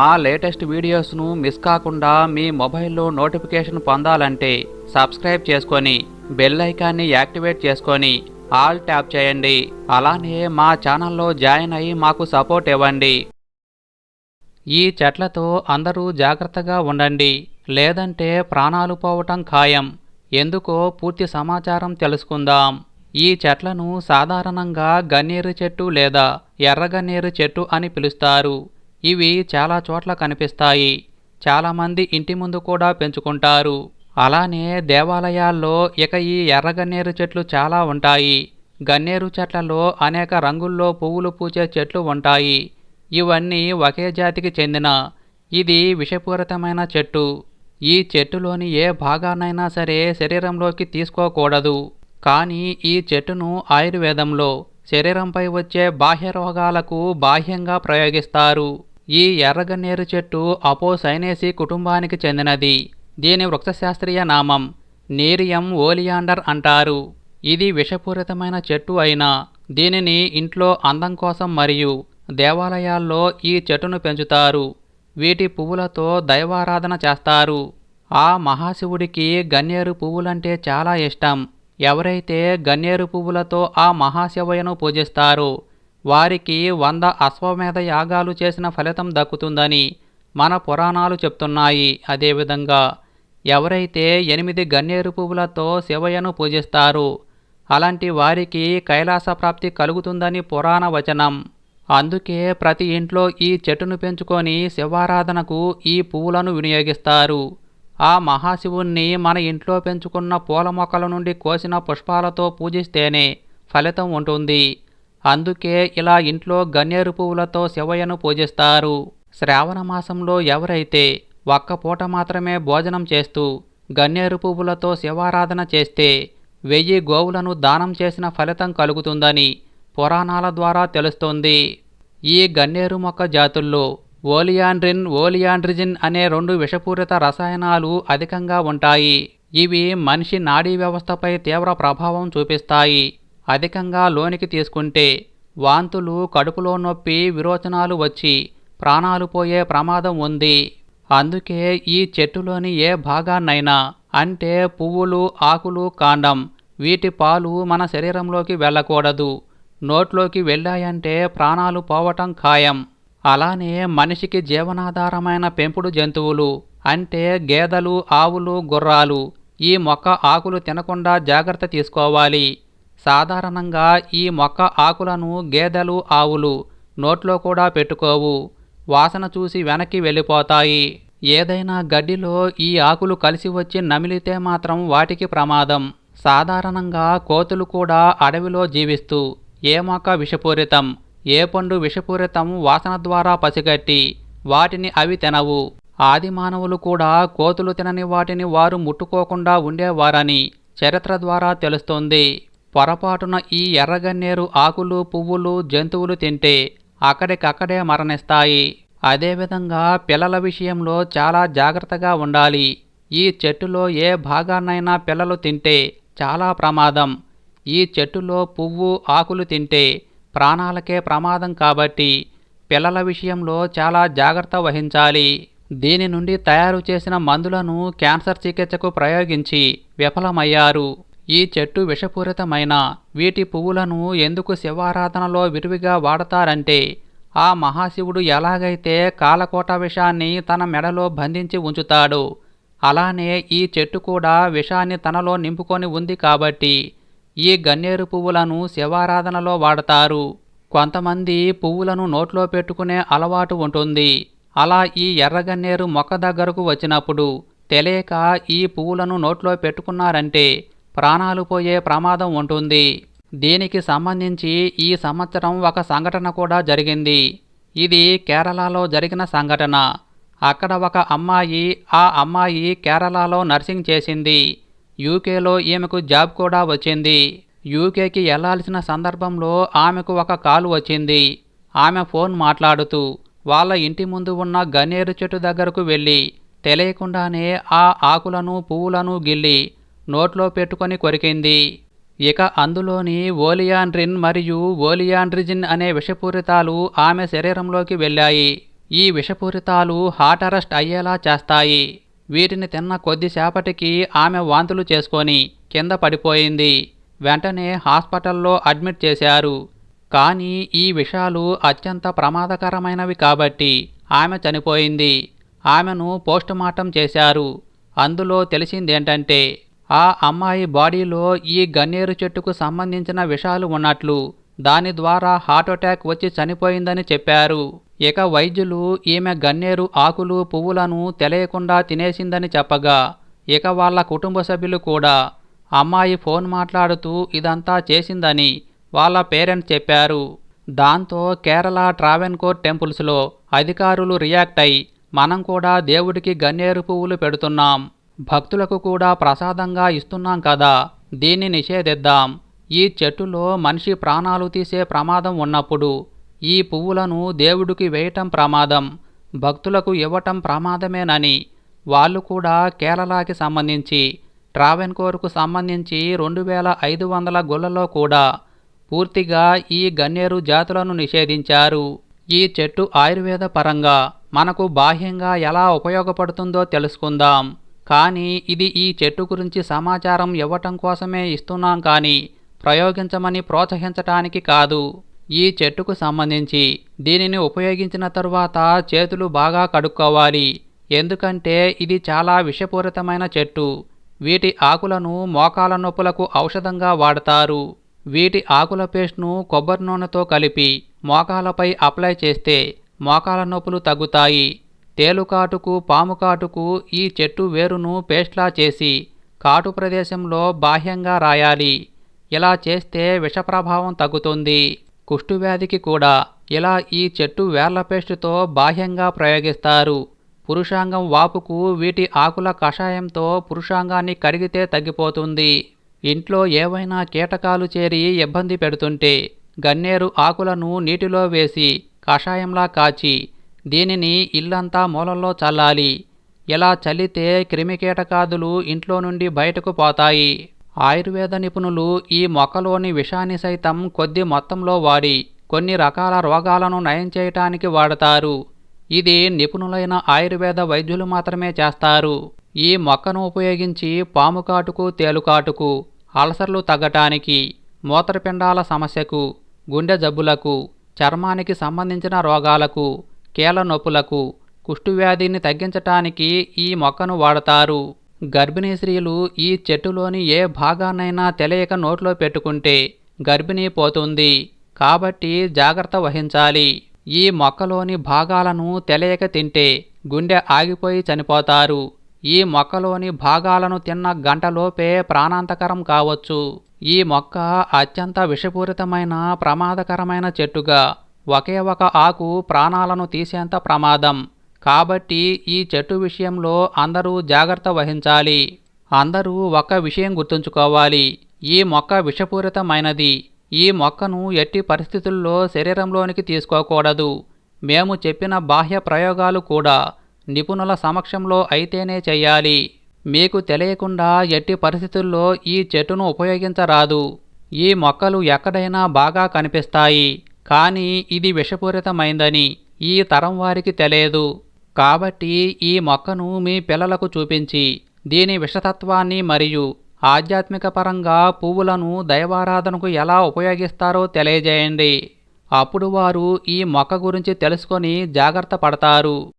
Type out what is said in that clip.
మా latest వీడియోస్ను miss కాకుండా మీ మొబైల్లో నోటిఫికేషన్ పొందాలంటే సబ్స్క్రైబ్ చేసుకొని బెల్ ఐకాన్ని యాక్టివేట్ చేసుకొని ఆల్ ట్యాప్ చేయండి. అలానే మా ఛానల్లో జాయిన్ అయ్యి మాకు సపోర్ట్ ఇవ్వండి. ఈ చెట్లతో అందరూ జాగ్రత్తగా ఉండండి. లేదంటే ప్రాణాలు పోవటం ఖాయం. ఎందుకో పూర్తి సమాచారం తెలుసుకుందాం. ఈ చెట్లను సాధారణంగా గన్నేరు చెట్టు లేదా ఎర్రగన్నేరు చెట్టు అని పిలుస్తారు. ఇవి చాలా చోట్ల కనిపిస్తాయి. చాలామంది ఇంటి ముందు కూడా పెంచుకుంటారు. అలానే దేవాలయాల్లో ఇక ఈ ఎర్రగన్నేరు చెట్లు చాలా ఉంటాయి. గన్నేరు చెట్లలో అనేక రంగుల్లో పువ్వులు పూచే చెట్లు ఉంటాయి. ఇవన్నీ ఒకే జాతికి చెందిన. ఇది విషపూరితమైన చెట్టు. ఈ చెట్టులోని ఏ భాగాన్నైనా సరే శరీరంలోకి తీసుకోకూడదు. కానీ ఈ చెట్టును ఆయుర్వేదంలో శరీరంపై వచ్చే బాహ్య రోగాలకు బాహ్యంగా ప్రయోగిస్తారు. ఈ ఎర్రగన్నేరు చెట్టు అపోసైనేసి కుటుంబానికి చెందినది. దీని వృక్షశాస్త్రీయ నామం నేరియం ఓలియాండర్ అంటారు. ఇది విషపూరితమైన చెట్టు అయినా దీనిని ఇంట్లో అందం కోసం మరియు దేవాలయాల్లో ఈ చెట్టును పెంచుతారు. వీటి పువ్వులతో దైవారాధన చేస్తారు. ఆ మహాశివుడికి గన్నేరు పువ్వులంటే చాలా ఇష్టం. ఎవరైతే గన్నేరు పువ్వులతో ఆ మహాశివయ్యను పూజిస్తారో వారికి వంద అశ్వమేధ యాగాలు చేసిన ఫలితం దక్కుతుందని మన పురాణాలు చెప్తున్నాయి. అదేవిధంగా ఎవరైతే ఎనిమిది గన్నేరు పువ్వులతో శివయ్యను పూజిస్తారు అలాంటి వారికి కైలాస ప్రాప్తి కలుగుతుందని పురాణ వచనం. అందుకే ప్రతి ఇంట్లో ఈ చెట్టును పెంచుకొని శివారాధనకు ఈ పువ్వులను వినియోగిస్తారు. ఆ మహాశివుణ్ణి మన ఇంట్లో పెంచుకున్న పూల మొక్కల నుండి కోసిన పుష్పాలతో పూజిస్తేనే ఫలితం ఉంటుంది. అందుకే ఇలా ఇంట్లో గన్నేరు పువ్వులతో శివయ్యను పూజిస్తారు. శ్రావణ మాసంలో ఎవరైతే ఒక్క పూట మాత్రమే భోజనం చేస్తూ గన్నేరు పువ్వులతో శివారాధన చేస్తే వెయ్యి గోవులను దానం చేసిన ఫలితం కలుగుతుందని పురాణాల ద్వారా తెలుస్తుంది. ఈ గన్నేరు మొక్క జాతుల్లో ఓలియాండ్రిన్ ఓలియాండ్రిజిన్ అనే రెండు విషపూరిత రసాయనాలు అధికంగా ఉంటాయి. ఇవి మనిషి నాడీ వ్యవస్థపై తీవ్ర ప్రభావం చూపిస్తాయి. అధికంగా లోనికి తీసుకుంటే వాంతులు కడుపులో నొప్పి విరోచనాలు వచ్చి ప్రాణాలు పోయే ప్రమాదం ఉంది. అందుకే ఈ చెట్టులోని ఏ భాగాన్నైనా అంటే పువ్వులు ఆకులు కాండం వీటి పాలు మన శరీరంలోకి వెళ్ళకూడదు. నోట్లోకి వెళ్ళాయంటే ప్రాణాలు పోవటం ఖాయం. అలానే మనిషికి జీవనాధారమైన పెంపుడు జంతువులు అంటే గేదెలు ఆవులు గుర్రాలు ఈ మొక్క ఆకులు తినకుండా జాగ్రత్త తీసుకోవాలి. సాధారణంగా ఈ మొక్క ఆకులను గేదెలు ఆవులు నోట్లో కూడా పెట్టుకోవు. వాసన చూసి వెనక్కి వెళ్ళిపోతాయి. ఏదైనా గడ్డిలో ఈ ఆకులు కలిసి వచ్చి నమిలితే మాత్రం వాటికి ప్రమాదం. సాధారణంగా కోతులు కూడా అడవిలో జీవిస్తూ ఏ మొక్క విషపూరితం ఏ పండు విషపూరితం వాసన ద్వారా పసిగట్టి వాటిని అవి తినవు. ఆది మానవులు కూడా కోతులు తినని వాటిని వారు ముట్టుకోకుండా ఉండేవారని చరిత్ర ద్వారా తెలుస్తుంది. పొరపాటున ఈ ఎర్రగన్నేరు ఆకులు పువ్వులు జంతువులు తింటే అక్కడికక్కడే మరణిస్తాయి. అదేవిధంగా పిల్లల విషయంలో చాలా జాగ్రత్తగా ఉండాలి. ఈ చెట్టులో ఏ భాగాన్నైనా పిల్లలు తింటే చాలా ప్రమాదం. ఈ చెట్టులో పువ్వు ఆకులు తింటే ప్రాణాలకే ప్రమాదం కాబట్టి పిల్లల విషయంలో చాలా జాగ్రత్త వహించాలి. దీని నుండి తయారు చేసిన మందులను క్యాన్సర్ చికిత్సకు ప్రయోగించి విఫలమయ్యారు. ఈ చెట్టు విషపూరితమైన. వీటి పువ్వులను ఎందుకు శివారాధనలో విరివిగా వాడతారంటే ఆ మహాశివుడు ఎలాగైతే కాలకోట విషాన్ని తన మెడలో బంధించి ఉంచుతాడు అలానే ఈ చెట్టు కూడా విషాన్ని తనలో నింపుకొని ఉంది కాబట్టి ఈ గన్నేరు పువ్వులను శివారాధనలో వాడతారు. కొంతమంది పువ్వులను నోట్లో పెట్టుకునే అలవాటు ఉంటుంది. అలా ఈ ఎర్రగన్నేరు మొక్క దగ్గరకు వచ్చినప్పుడు తెలియక ఈ పువ్వులను నోట్లో పెట్టుకున్నారంటే ప్రాణాలు పోయే ప్రమాదం ఉంటుంది. దీనికి సంబంధించి ఈ సంవత్సరం ఒక సంఘటన కూడా జరిగింది. ఇది కేరళలో జరిగిన సంఘటన. అక్కడ ఒక అమ్మాయి ఆ అమ్మాయి కేరళలో నర్సింగ్ చేసింది. యూకేలో ఈమెకు జాబ్ కూడా వచ్చింది. యూకేకి వెళ్ళాల్సిన సందర్భంలో ఆమెకు ఒక కాలు వచ్చింది. ఆమె ఫోన్ మాట్లాడుతూ వాళ్ళ ఇంటి ముందు ఉన్న గన్నేరు చెట్టు దగ్గరకు వెళ్ళి తెలియకుండానే ఆ ఆకులను పువ్వులను గిల్లి నోట్లో పెట్టుకొని కొరికింది. ఇక అందులోని ఓలియాండ్రిన్ మరియు ఓలియాండ్రిజిన్ అనే విషపూరితాలు ఆమె శరీరంలోకి వెళ్ళాయి. ఈ విషపూరితాలు హార్ట్ అరెస్ట్ అయ్యేలా చేస్తాయి. వీటిని తిన్న కొద్దిసేపటికి ఆమె వాంతులు చేసుకొని కింద పడిపోయింది. వెంటనే హాస్పిటల్లో అడ్మిట్ చేశారు. కానీ ఈ విషాలు అత్యంత ప్రమాదకరమైనవి కాబట్టి ఆమె చనిపోయింది. ఆమెను పోస్టుమార్టం చేశారు. అందులో తెలిసిందేంటంటే ఆ అమ్మాయి బాడీలో ఈ గన్నేరు చెట్టుకు సంబంధించిన విషాలు ఉన్నట్లు. దాని ద్వారా హార్ట్ అటాక్ వచ్చి చనిపోయిందని చెప్పారు. ఇక వైద్యులు ఈమె గన్నేరు ఆకులు పువ్వులను తెలియకుండా తినేసిందని చెప్పగా ఇక వాళ్ళ కుటుంబ సభ్యులు కూడా అమ్మాయి ఫోన్ మాట్లాడుతూ ఇదంతా చేసిందని వాళ్ళ పేరెంట్స్ చెప్పారు. దాంతో కేరళ ట్రావెన్కోర్ టెంపుల్స్లో అధికారులు రియాక్ట్ అయి మనం కూడా దేవుడికి గన్నేరు పువ్వులు పెడుతున్నాం. భక్తులకు కూడా ప్రసాదంగా ఇస్తున్నాం కదా దీన్ని నిషేధిద్దాం. ఈ చెట్టులో మనిషి ప్రాణాలు తీసే ప్రమాదం ఉన్నప్పుడు ఈ పువ్వులను దేవుడికి వేయటం ప్రమాదం భక్తులకు ఇవ్వటం ప్రమాదమేనని వాళ్ళు కూడా కేరళకి సంబంధించి ట్రావెన్కోర్కు సంబంధించి రెండు వేల ఐదు వందల గుళ్ళలో కూడా పూర్తిగా ఈ గన్నేరు జాతులను నిషేధించారు. ఈ చెట్టు ఆయుర్వేద పరంగా మనకు బాహ్యంగా ఎలా ఉపయోగపడుతుందో తెలుసుకుందాం. కానీ ఇది ఈ చెట్టు గురించి సమాచారం ఇవ్వటం కోసమే ఇస్తున్నాం కానీ ప్రయోగించమని ప్రోత్సహించటానికి కాదు. ఈ చెట్టుకు సంబంధించి దీనిని ఉపయోగించిన తరువాత చేతులు బాగా కడుక్కోవాలి. ఎందుకంటే ఇది చాలా విషపూరితమైన చెట్టు. వీటి ఆకులను మోకాల నొప్పులకు ఔషధంగా వాడతారు. వీటి ఆకుల పేస్ట్ను కొబ్బరి నూనెతో కలిపి మోకాలపై అప్లై చేస్తే మోకాల నొప్పులు తగ్గుతాయి. తేలుకాటుకు పాముకాటుకు ఈ చెట్టు వేరును పేస్ట్లా చేసి కాటు ప్రదేశంలో బాహ్యంగా రాయాలి. ఇలా చేస్తే విషప్రభావం తగ్గుతుంది. కుష్ఠువ్యాధికి కూడా ఇలా ఈ చెట్టు వేర్ల పేస్టుతో బాహ్యంగా ప్రయోగిస్తారు. పురుషాంగం వాపుకు వీటి ఆకుల కషాయంతో పురుషాంగాన్ని కరిగితే తగ్గిపోతుంది. ఇంట్లో ఏవైనా కీటకాలు చేరి ఇబ్బంది పెడుతుంటే గన్నేరు ఆకులను నీటిలో వేసి కషాయంలా కాచి దీనిని ఇల్లంతా మూలల్లో చల్లాలి. ఇలా చల్లితే క్రిమికీటకాదులు ఇంట్లో నుండి బయటకు పోతాయి. ఆయుర్వేద నిపుణులు ఈ మొక్కలోని విషాన్ని సైతం కొద్ది మొత్తంలో వాడి కొన్ని రకాల రోగాలను నయం చేయటానికి వాడతారు. ఇది నిపుణులైన ఆయుర్వేద వైద్యులు మాత్రమే చేస్తారు. ఈ మొక్కను ఉపయోగించి పాము కాటుకు తేలుకాటుకు అలసర్లు తగ్గటానికి మూత్రపిండాల సమస్యకు గుండె జబ్బులకు చర్మానికి సంబంధించిన రోగాలకు కీళ్ళ నొప్పులకు కుష్ఠువ్యాధిని తగ్గించటానికి ఈ మొక్కను వాడతారు. గర్భిణీ స్త్రీలు ఈ చెట్టులోని ఏ భాగాన్నైనా తెలియక నోట్లో పెట్టుకుంటే గర్భిణీ పోతుంది. కాబట్టి జాగ్రత్త వహించాలి. ఈ మొక్కలోని భాగాలను తెలియక తింటే గుండె ఆగిపోయి చనిపోతారు. ఈ మొక్కలోని భాగాలను తిన్న గంటలోపే ప్రాణాంతకరం కావచ్చు. ఈ మొక్క అత్యంత విషపూరితమైన ప్రమాదకరమైన చెట్టుగా ఒకే ఒక ఆకు ప్రాణాలను తీసేంత ప్రమాదం. కాబట్టి ఈ చెట్టు విషయంలో అందరూ జాగ్రత్త వహించాలి. అందరూ ఒక విషయం గుర్తుంచుకోవాలి. ఈ మొక్క విషపూరితమైనది. ఈ మొక్కను ఎట్టి పరిస్థితుల్లో శరీరంలోనికి తీసుకోకూడదు. మేము చెప్పిన బాహ్య ప్రయోగాలు కూడా నిపుణుల సమక్షంలో అయితేనే చెయ్యాలి మీకు తెలియకుండా ఎట్టి పరిస్థితుల్లో ఈ చెట్టును ఉపయోగించరాదు. ఈ మొక్కలు ఎక్కడైనా బాగా కనిపిస్తాయి. కానీ ఇది విషపూరితమైందని ఈ తరం వారికి తెలియదు. కాబట్టి ఈ మొక్కను మీ పిల్లలకు చూపించి దీని విషతత్వాన్ని మరియు ఆధ్యాత్మిక పరంగా పువ్వులను దైవారాధనకు ఎలా ఉపయోగిస్తారో తెలియజేయండి. అప్పుడు వారు ఈ మొక్క గురించి తెలుసుకొని జాగ్రత్త పడతారు.